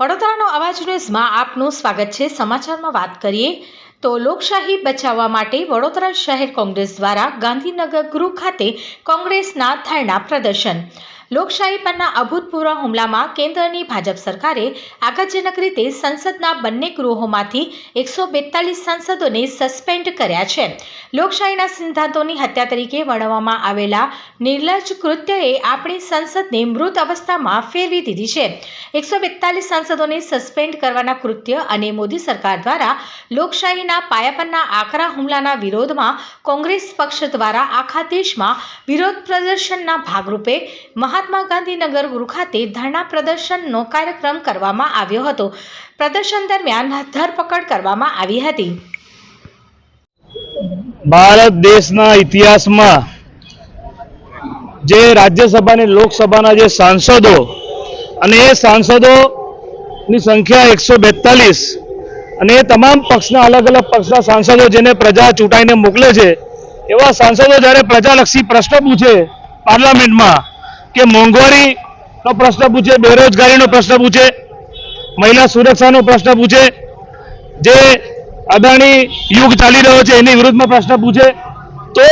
વડોદરાનો અવાજ ન્યૂઝમાં આપનું સ્વાગત છે. સમાચારમાં વાત કરીએ તો લોકશાહી બચાવવા માટે વડોદરા શહેર કોંગ્રેસ દ્વારા ગાંધીનગર ગૃહ ખાતે કોંગ્રેસના ધરણા પ્રદર્શન. લોકશાહી પરના અભૂતપૂર્વ હુમલામાં કેન્દ્રની ભાજપ સરકારે આઘાતજનક રીતે સંસદના બંને ગૃહોમાંથી એકસો બેતાલીસ સાંસદોને સસ્પેન્ડ કર્યા છે. લોકશાહીના સિદ્ધાંતોની હત્યા તરીકે વર્ણવવામાં આવેલા નિર્લજ્જ કૃત્યએ આપણી સંસદને મૃત અવસ્થામાં ફેરવી દીધી છે. એકસો બેતાલીસ સાંસદોને સસ્પેન્ડ કરવાના કૃત્ય અને મોદી સરકાર દ્વારા લોકશાહીના પાયા પરના આકરા હુમલાના વિરોધમાં કોંગ્રેસ પક્ષ દ્વારા આખા દેશમાં વિરોધ પ્રદર્શનના ભાગરૂપે મહાત્મા ગાંધીનગર ગૃહ ખાતે ધરણા પ્રદર્શનનો કાર્યક્રમ કરવામાં આવ્યો હતો. પ્રદર્શન દરમિયાન ધરપકડ કરવામાં આવી હતી. ભારત દેશના ઇતિહાસમાં જે રાજ્યસભા અને લોકસભાના જે સાંસદો અને એ સાંસદોની સંખ્યા એકસો બેતાલીસ અને એ તમામ પક્ષના અલગ અલગ પક્ષના સાંસદો જેને પ્રજા ચૂંટાઈને મોકલે છે, એવા સાંસદો જ્યારે પ્રજાલક્ષી પ્રશ્ન પૂછે પાર્લામેન્ટમાં કે મોંઘવારીનો પ્રશ્ન પૂછે, બેરોજગારીનો પ્રશ્ન પૂછે, મહિલા સુરક્ષાનો પ્રશ્ન પૂછે, જે અદાણી યુગ ચાલી રહ્યો છે એની વિરુદ્ધમાં પ્રશ્ન પૂછે, તો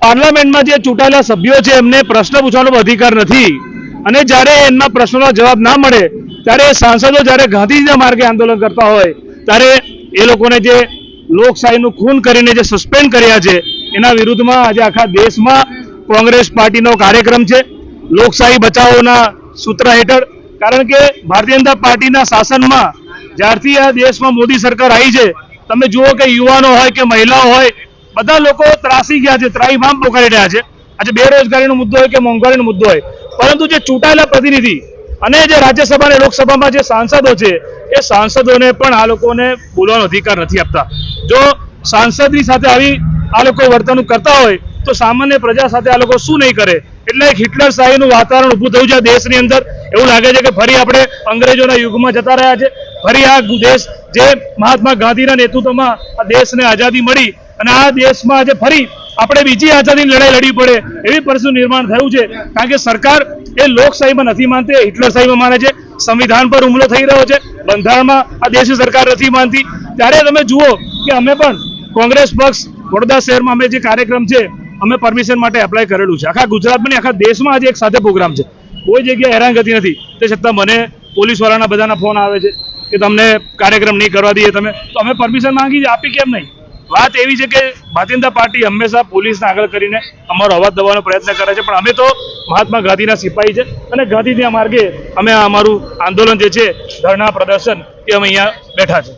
પાર્લામેન્ટમાં જે ચૂંટાયેલા સભ્યો છે એમને પ્રશ્ન પૂછવાનો અધિકાર નથી. અને જ્યારે એમના પ્રશ્નોના જવાબ ના મળે, ત્યારે સાંસદો જ્યારે ગાંધીજીના માર્ગે આંદોલન કરતા હોય, ત્યારે એ લોકોને જે લોકશાહીનું ખૂન કરીને જે સસ્પેન્ડ કર્યા છે, એના વિરુદ્ધમાં આજે આખા દેશમાં કોંગ્રેસ પાર્ટીનો કાર્યક્રમ છે. લોકશાહી બચાવોના સૂત્ર હેઠળ, કારણ કે ભારતીય જનતા પાર્ટીના શાસનમાં જ્યારથી આ દેશમાં મોદી સરકાર આવી છે, તમે જુઓ કે યુવાનો હોય કે મહિલાઓ હોય, બધા લોકો ત્રાસી ગયા છે ત્રાહીમામ પોકારી રહ્યા છે. આજે બેરોજગારીનો મુદ્દો હોય કે મોંઘવારીનો મુદ્દો હોય, પરંતુ જે ચૂંટાયેલા પ્રતિનિધિ અને જે રાજ્યસભા અને લોકસભામાં જે સાંસદો છે, એ સાંસદોને પણ આ લોકોને બોલવાનો અધિકાર નથી આપતા. જો સાંસદની સાથે આવી આ લોકો વર્તણૂક કરતા હોય, તો સામાન્ય પ્રજા સાથે આ લોકો શું નહીં કરે? એટલે એક હિટલર શાહીનું વાતાવરણ ઊભું થયું છે દેશની અંદર. એવું લાગે છે કે ફરી આપણે અંગ્રેજોના યુગમાં જતા રહ્યા છે. ફરી આ દેશ જે મહાત્મા ગાંધીના નેતૃત્વમાં આ દેશને આઝાદી મળી અને આ દેશમાં આજે ફરી આપણે બીજી આઝાદીની લડાઈ લડવી પડે એવી પરિસ્થિતિ નિર્માણ થયું છે. કારણ કે સરકાર એ લોકશાહીમાં નથી માનતી, એ હિટલર શાહીમાં માને છે. સંવિધાન પર હુમલો થઈ રહ્યો છે. બંધારણમાં આ દેશની સરકાર નથી માનતી. ત્યારે તમે જુઓ કે અમે પણ કોંગ્રેસ પક્ષ વડોદરા શહેરમાં અમે જે કાર્યક્રમ છે અમે પરમિશન માટે એપ્લાય કરેલું છે. આખા ગુજરાતમાં આખા દેશમાં આજે એક સાથે પ્રોગ્રામ છે. કોઈ જગ્યાએ હેરાનગતિ નથી. તે છતાં મને પોલીસવાળાના બધાના ફોન આવે છે કે તમને કાર્યક્રમ નહીં કરવા દઈએ તમે. તો અમે પરમિશન માંગી આપી કેમ નહીં? વાત એવી છે કે ભારતીય પાર્ટી હંમેશા પોલીસને આગળ કરીને અમારો અવાજ દબાવવાનો પ્રયત્ન કરે છે. પણ અમે તો મહાત્મા ગાંધીના સિપાહી છે અને ગાંધીજીના માર્ગે અમે અમારું આંદોલન જે છે, ધરણા પ્રદર્શન, એ અમે અહીંયા બેઠા છે.